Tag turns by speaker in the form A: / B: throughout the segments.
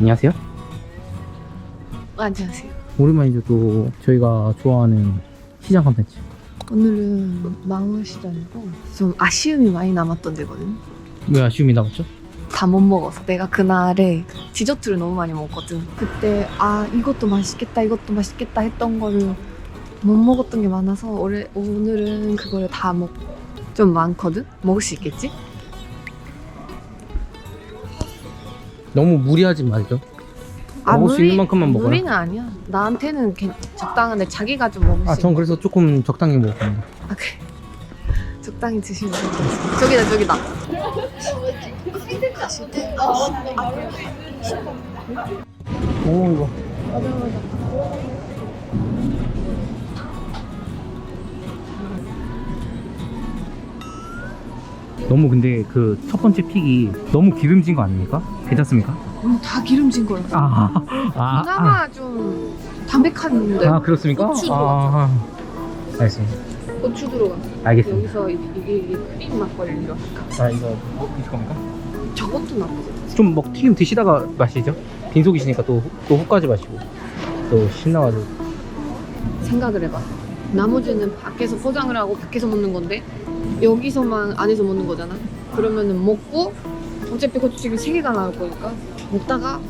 A: 안녕하세요.
B: 안녕하세요.
A: 오랜만이죠. 또 저희가 좋아하는 시장 컨텐츠.
B: 오늘은 망원 시장이고 좀 아쉬움이 많이 남았던 데거든.
A: 왜 아쉬움이 남았죠?
B: 다 못 먹어서 내가 그날에 디저트를 너무 많이 먹었거든. 그때 아 이것도 맛있겠다 이것도 맛있겠다 했던 거를 못 먹었던 게 많아서 올해, 오늘은 그거를 다 먹 좀 많거든. 먹을 수 있겠지?
A: 너무 무리하지 말죠. 먹을 수 있는 만큼만 먹어라.
B: 무리는 아니야. 나한테는 괜- 적당한데 자기가 좀 먹을
A: 아,
B: 수
A: 전. 그래서 조금 적당히 먹었거든요.
B: 아 그래. 적당히 드시면 같아. 저기다 저기다.
A: 오, 이거. 너무 근데 그 첫 번째 픽이 너무 기름진 거 아닙니까? 괜찮습니까?
B: 음, 다 기름진 거라.
A: 아, 아,
B: 그나마 좀 담백한데
A: 아, 아 그렇습니까?
B: 고추
A: 아, 알겠습니다.
B: 고추 들어가.
A: 알겠습니다.
B: 여기서 이- 이게, 이게 크림 막걸리로 할까?
A: 아, 이거 있을 겁니까?
B: 저것도 나쁘지 않지.
A: 좀먹 튀김 드시다가 마시죠. 빈속이시니까 또, 후- 또 후까지 마시고 또 신나가지고
B: 생각을 해봐. 나머지는 밖에서 포장을 하고 밖에서 먹는 건데 여기서만 안에서 먹는 거잖아. 그러면은 먹고 어차피 고추튀김 세 개가 나올 거니까 먹다가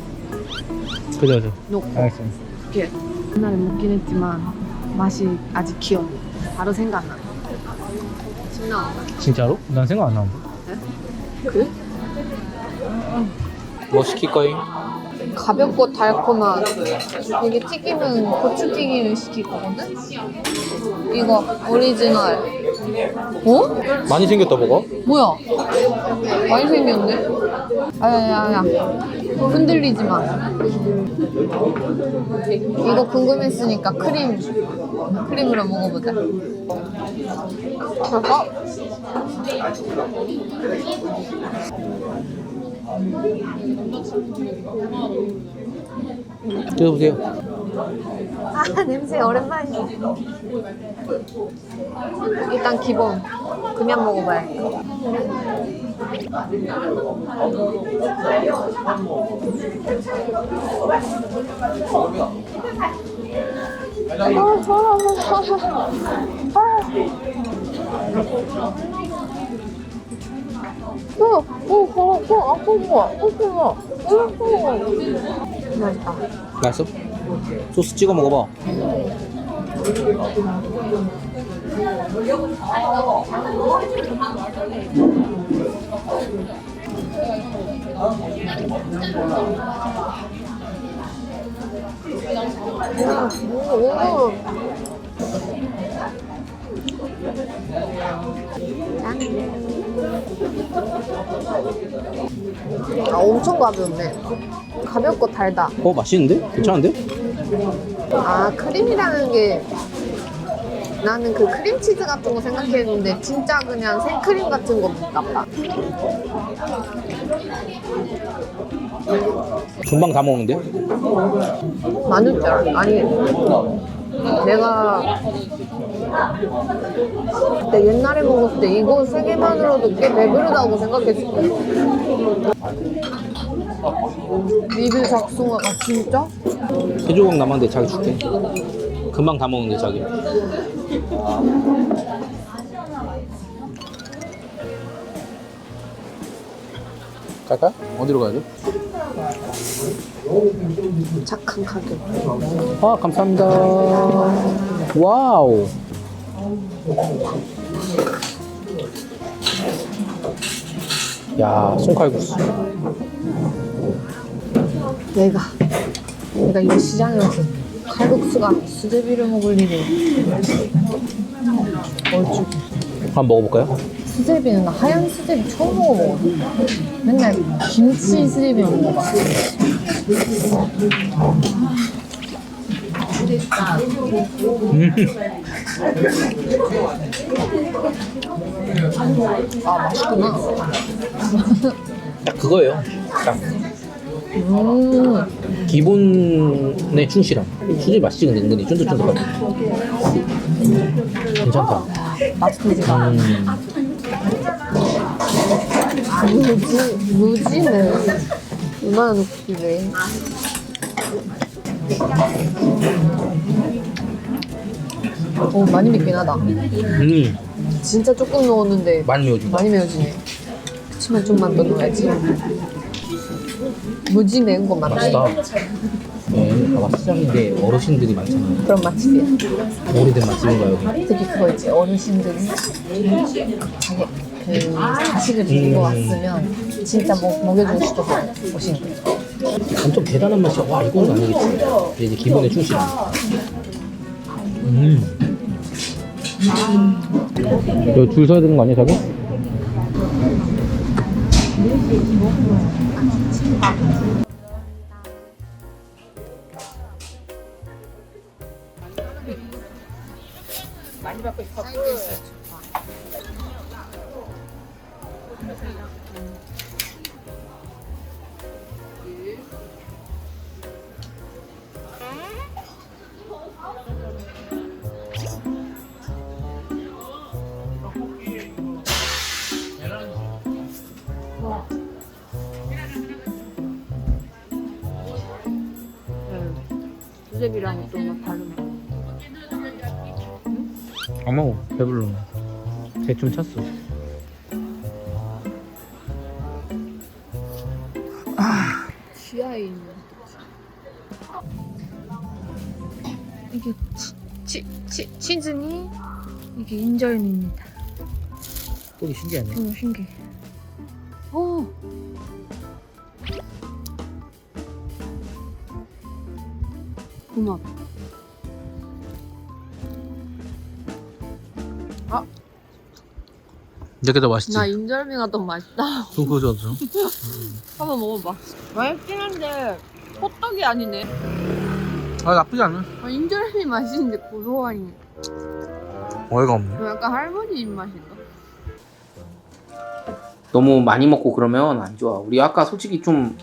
A: 그죠 그죠.
B: 놓고
A: 알겠습니다.
B: 이렇게 옛날에 먹긴 했지만 맛이 아직 기억. 바로 생각나. 신나.
A: 진짜로? 난 생각 안 나는데.
B: 그래?
A: 뭐 시킬 거임?
B: 가볍고 달콤한 이게 튀김은 고추튀김을 시킬 거거든? 이거 오리지널 어?
A: 많이 생겼다 뭐가?
B: 뭐야? 많이 생겼네? 아야야야 흔들리지 마 이거 궁금했으니까 크림 크림으로 먹어보자 어?
A: 드셔보세요.
B: 아 냄새 오랜만이야 일단 기본. 그냥 먹어봐야 아 더워 어, 어, 어, 어, 아픈 거, 어, 맛있다.
A: 맛있어? 소스 찍어 먹어봐.
B: 오. 아 엄청 가볍네. 가볍고 달다.
A: 어 맛있는데? 괜찮은데?
B: 아 크림이라는 게 나는 그 크림치즈 같은 거 생각했는데 진짜 그냥 생크림 같은 거 같다.
A: 금방 다 먹는데?
B: 많을 줄 알아. 아니 내가 그때 옛날에 먹었을 때 이거 세 개만으로도 꽤 배부르다고 생각했을 때 리뷰 작성화가 진짜?
A: 세 조각 남았는데 자기 줄게. 금방 다 먹는데 자기. 갈까? 어디로 가야 돼?
B: 착한 가격
A: 아 감사합니다. 와우. 야 손칼국수.
B: 내가 내가 이 시장에 와서 칼국수가 수제비를 먹을 일이 얼추
A: 한번 먹어볼까요?
B: 수제비는 나 하얀 수제비 처음 먹어보거든 맨날 김치 수제비만 먹어봐
A: 음.
B: 아 맛있구나
A: 딱 그거예요. 딱
B: 음
A: 기본에 충실함. 수제 맛있지 근데 은근히 쫀득쫀득하고. 괜찮다.
B: 맛있지가
A: 음.
B: 무지 무지네 얼마나 높길래. 오, 많이 맵긴 하다.
A: 음
B: 진짜 조금 넣었는데
A: 많이 매워진다
B: 많이 매워지네. 그치만 좀만 더 넣어야지. 무지 매운 건 맞지?
A: 맛있다 네, 봐봐 시장인데 어르신들이 많잖아
B: 그런 맛집이야.
A: 오래된 맛집인가 여기
B: 특히 그거 있지 어르신들이 자기 그 자식을 데리고
A: 음.
B: 왔으면 진짜 뭐 먹여주고 싶어서 오신 거예요.
A: 엄청 대단한 맛이야 와 이건 아니겠지 이제 기본에 충실한 음 여기 줄 서야 되는 거 아니야 자기?
B: 수제비랑 좀 다른 거.
A: 안 먹어 배불러 대충 찼어
B: 지하에 있는. 이게 치, 치, 치, 치즈니 이게 인절미입니다.
A: 꼬리 신기하네
B: 너무 신기해. 오. 고마워.
A: 이게 더 맛있지?
B: 나 인절미가 더 맛있다.
A: 그거 줘
B: 한번 먹어봐. 맛있긴 한데 호떡이 아니네.
A: 아 나쁘지 않아
B: 아, 인절미 맛있는데 고소하니.
A: 어이가 없네
B: 약간 할머니 입맛인가?
A: 너무 많이 먹고 그러면 안 좋아. 우리 아까 솔직히 좀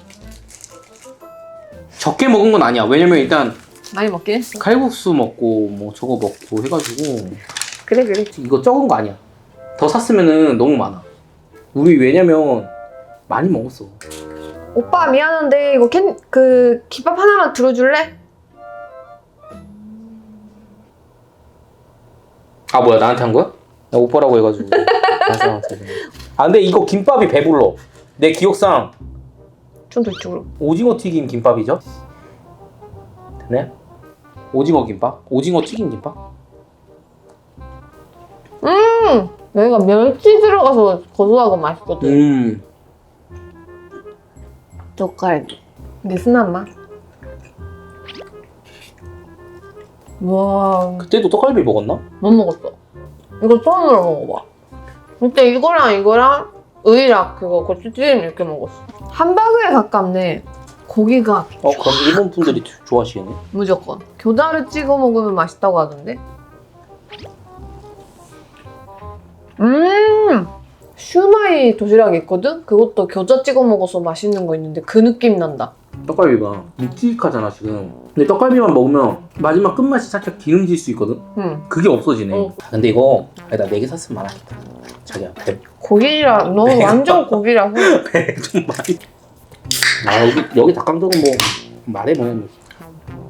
A: 적게 먹은 건 아니야. 왜냐면 일단
B: 많이 먹긴 했어.
A: 칼국수 먹고 뭐 저거 먹고 해가지고
B: 그래 그래.
A: 이거 적은 거 아니야. 더 샀으면은 너무 많아. 우리 왜냐면 많이 먹었어.
B: 오빠 미안한데 이거 캔 그 김밥 하나만 들어줄래?
A: 아 뭐야 나한테 한 거야? 나 오빠라고 해가지고. 아 근데 이거 김밥이 배불러. 내 기억상
B: 좀 더 이쪽으로.
A: 오징어 튀김 김밥이죠? 되네? 오징어 김밥? 오징어 튀김 김밥?
B: 음, 여기가 멸치 들어가서 고소하고 맛있거든.
A: 음.
B: 젓갈. 이게 순한 맛. 와,
A: 그때도 떡갈비 먹었나?
B: 못 먹었어. 이거 처음으로 먹어봐. 근데 이거랑 이거랑 의랑 그거 고추튀김 이렇게 먹었어. 함바그에 가깝네. 고기가
A: 어 그럼 일본 분들이 좋아하시겠네.
B: 무조건. 교자를 찍어 먹으면 맛있다고 하던데. 음! 슈마이 도시락이 있거든? 그것도 겨자 찍어 먹어서 맛있는 거 있는데 그 느낌 난다.
A: 떡갈비가 묵직하잖아 지금. 근데 떡갈비만 먹으면 마지막 끝맛이 살짝 기름질 수 있거든.
B: 응.
A: 그게 없어지네.
B: 어.
A: 아, 근데 이거 아니, 나네 개 샀으면 많았겠다. 자기야 배,
B: 고기라, 너 완전 고기라고.
A: 배 좀 많이. 아 여기 여기 닭강정은 뭐 말해 뭐해.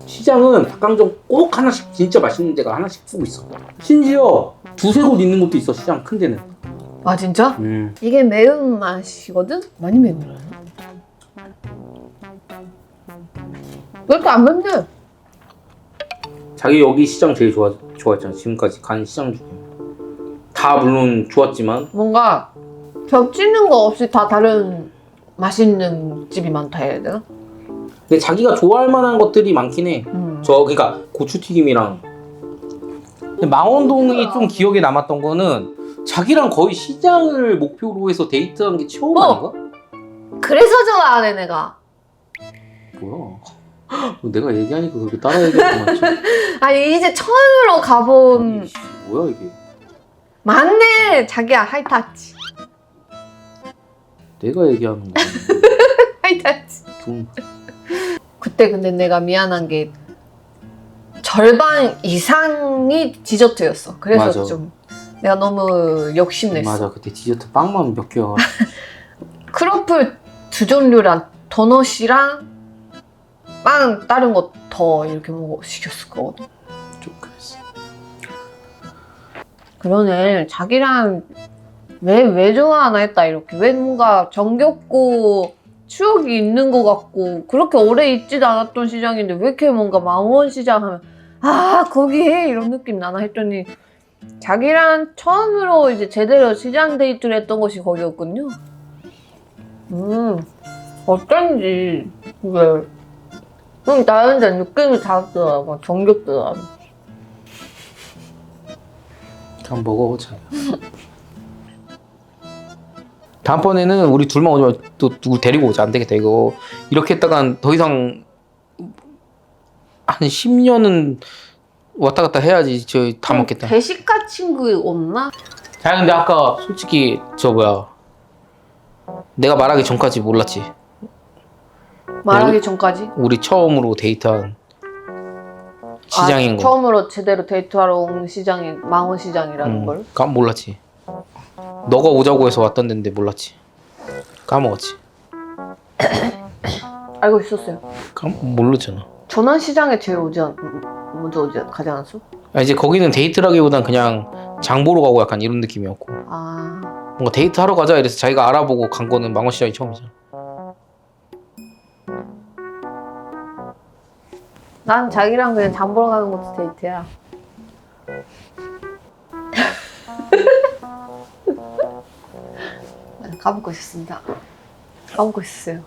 A: 시장은 닭강정 꼭 하나씩 진짜 맛있는 데가 하나씩 쓰고 있어. 심지어 두세 곳 있는 곳도 있어 시장 큰 데는.
B: 아, 진짜?
A: 음.
B: 이게 매운맛이거든? 많이 매운 거야. 왜 이렇게 안 맵냐?
A: 자기 여기 시장 제일 좋아 좋아했잖아 지금까지 간 시장 중에. 다 물론 좋았지만
B: 뭔가 겹치는 거 없이 다 다른 맛있는 집이 많다 해야 되나?
A: 근데 자기가 좋아할 만한 것들이 많긴 해.
B: 음.
A: 저 그러니까 고추튀김이랑 근데 망원동이 좀 기억에 남았던 거는 자기랑 거의 시장을 목표로 해서 데이트한 게 처음
B: 어.
A: 아닌가?
B: 그래서 좋아하네, 내가.
A: 뭐야? 내가 얘기하니까 그렇게 따라 얘기하는 거 맞지?
B: 아니, 이제 처음으로 가본.
A: 씨, 뭐야 이게?
B: 맞네! 자기야, 하이타치.
A: 내가 얘기하는 거.
B: 하이타치.
A: 좀
B: 그때 근데 내가 미안한 게 절반 이상이 디저트였어. 그래서
A: 맞아.
B: 좀 내가 너무 욕심냈어.
A: 맞아 그때 디저트 빵만 몇 개야.
B: 크로플 두 종류랑 도넛이랑 빵 다른 거 더 이렇게 먹어 시켰을 거거든.
A: 좀 그랬어.
B: 그러네. 자기랑 왜, 왜 좋아하나 했다, 이렇게. 왜 뭔가 정겹고 추억이 있는 것 같고, 그렇게 오래 있지도 않았던 시장인데, 왜 이렇게 뭔가 망원 시장 하면, 아, 거기에 이런 느낌 나나 했더니, 자기랑 처음으로 이제 제대로 시장 데이트를 했던 곳이 거기였군요. 음, 어쩐지, 왜. 좀 다른데 느낌이 다르더라고. 정겹더라고.
A: 한번 먹어보자. 다음번에는 우리 둘만 오지 말고 또 누구 데리고 오자. 안 되겠다. 이거 이렇게 했다간 더 이상 한 10년은 왔다 갔다 해야지. 저 다 먹겠다.
B: 대식가 친구 없나?
A: 자, 근데 아까 솔직히 저 뭐야. 내가 말하기 전까지 몰랐지.
B: 말하기 전까지?
A: 우리 처음으로 데이트한 시장인
B: 아,
A: 거.
B: 처음으로 제대로 데이트하러 온 시장이 망원 시장이라는
A: 응.
B: 걸.
A: 까 몰랐지. 너가 오자고 해서 왔던 데인데 몰랐지. 까먹었지.
B: 알고 있었어요.
A: 까 모르잖아.
B: 전환 시장에 제일 오지 않, 먼저 오지 않- 가지 않았어?
A: 아, 이제 거기는 데이트라기보단 그냥 장 보러 가고 약간 이런 느낌이었고
B: 아,
A: 뭔가 데이트 하러 가자 이래서 자기가 알아보고 간 거는 망원 시장이 처음이잖아.
B: 난 자기랑 그냥 장 보러 가는 것도 데이트야. 네, 까먹고 있었습니다. 까먹고 있었어요.